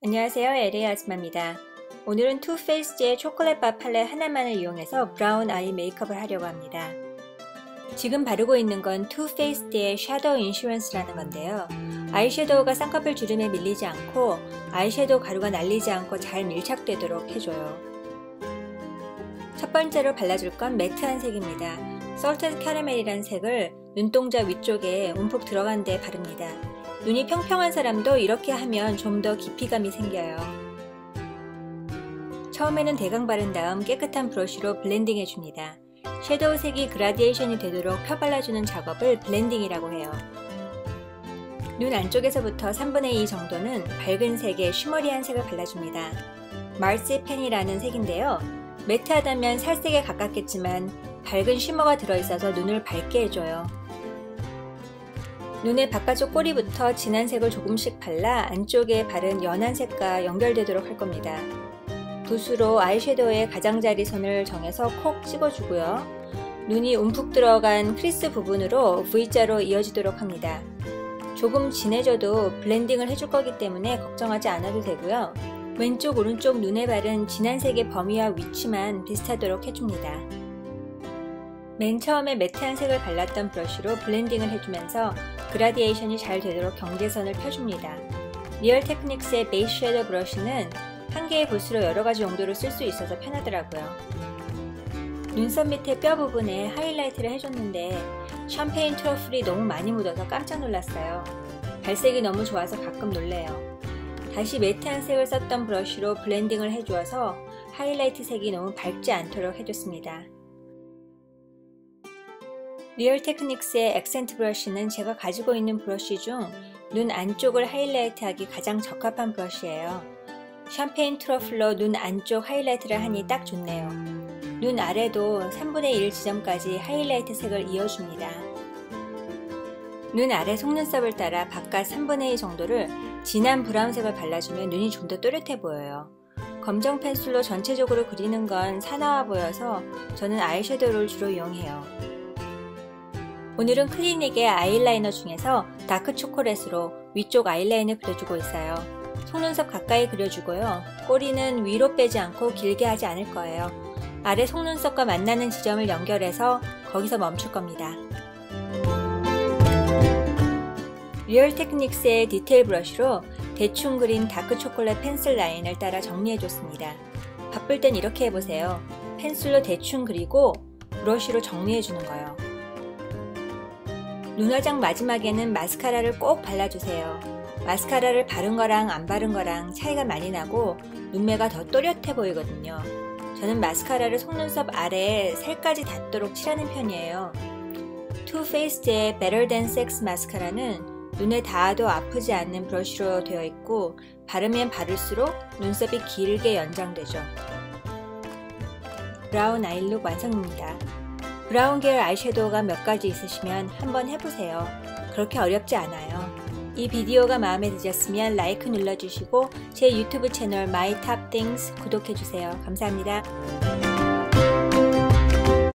안녕하세요 LA 아줌마입니다. 오늘은 투페이스의 초콜릿바 팔레 하나만을 이용해서 브라운 아이 메이크업을 하려고 합니다. 지금 바르고 있는 건 투페이스의 샤도우 인슈런스라는 건데요. 아이섀도우가 쌍꺼풀 주름에 밀리지 않고 아이섀도우 가루가 날리지 않고 잘 밀착되도록 해줘요. 첫 번째로 발라줄 건 매트한 색입니다. 솔트 캐러멜이라는 색을 눈동자 위쪽에 움푹 들어간 데 바릅니다. 눈이 평평한 사람도 이렇게 하면 좀 더 깊이감이 생겨요. 처음에는 대강 바른 다음 깨끗한 브러쉬로 블렌딩 해줍니다. 섀도우 색이 그라디에이션이 되도록 펴 발라주는 작업을 블렌딩이라고 해요. 눈 안쪽에서부터 3분의 2 정도는 밝은 색의 쉬머리한 색을 발라줍니다. 말시 펜이라는 색인데요. 매트하다면 살색에 가깝겠지만 밝은 쉬머가 들어있어서 눈을 밝게 해줘요. 눈의 바깥쪽 꼬리부터 진한 색을 조금씩 발라 안쪽에 바른 연한 색과 연결되도록 할 겁니다. 붓으로 아이섀도우의 가장자리 선을 정해서 콕 찍어주고요. 눈이 움푹 들어간 크리스 부분으로 V자로 이어지도록 합니다. 조금 진해져도 블렌딩을 해줄 거기 때문에 걱정하지 않아도 되고요. 왼쪽 오른쪽 눈에 바른 진한 색의 범위와 위치만 비슷하도록 해줍니다. 맨 처음에 매트한 색을 발랐던 브러쉬로 블렌딩을 해주면서 그라디에이션이 잘 되도록 경계선을 펴줍니다. 리얼 테크닉스의 베이스 섀도우 브러쉬는 한 개의 붓으로 여러 가지 용도로 쓸 수 있어서 편하더라고요. 눈썹 밑에 뼈 부분에 하이라이트를 해줬는데 샴페인 트러플이 너무 많이 묻어서 깜짝 놀랐어요. 발색이 너무 좋아서 가끔 놀래요. 다시 매트한 색을 썼던 브러쉬로 블렌딩을 해주어서 하이라이트 색이 너무 밝지 않도록 해줬습니다. 리얼 테크닉스의 액센트 브러쉬는 제가 가지고 있는 브러쉬 중 눈 안쪽을 하이라이트하기 가장 적합한 브러쉬예요. 샴페인 트러플로 눈 안쪽 하이라이트를 하니 딱 좋네요. 눈 아래도 3분의 1 지점까지 하이라이트 색을 이어줍니다. 눈 아래 속눈썹을 따라 바깥 3분의 2 정도를 진한 브라운색을 발라주면 눈이 좀 더 또렷해 보여요. 검정 펜슬로 전체적으로 그리는 건 사나워 보여서 저는 아이섀도우를 주로 이용해요. 오늘은 클리닉의 아이라이너 중에서 다크 초콜릿으로 위쪽 아이라인을 그려주고 있어요. 속눈썹 가까이 그려주고요. 꼬리는 위로 빼지 않고 길게 하지 않을 거예요. 아래 속눈썹과 만나는 지점을 연결해서 거기서 멈출 겁니다. 리얼 테크닉스의 디테일 브러쉬로 대충 그린 다크 초콜릿 펜슬 라인을 따라 정리해줬습니다. 바쁠 땐 이렇게 해보세요. 펜슬로 대충 그리고 브러쉬로 정리해주는 거예요. 눈화장 마지막에는 마스카라를 꼭 발라주세요. 마스카라를 바른 거랑 안 바른 거랑 차이가 많이 나고 눈매가 더 또렷해 보이거든요. 저는 마스카라를 속눈썹 아래에 살까지 닿도록 칠하는 편이에요. 투페이스의 Better Than Sex 마스카라는 눈에 닿아도 아프지 않는 브러쉬로 되어 있고 바르면 바를수록 눈썹이 길게 연장되죠. 브라운 아이룩 완성입니다. 브라운 계열 아이섀도우가 몇 가지 있으시면 한번 해보세요. 그렇게 어렵지 않아요. 이 비디오가 마음에 드셨으면 라이크 눌러주시고 제 유튜브 채널 Things 구독해주세요. 감사합니다.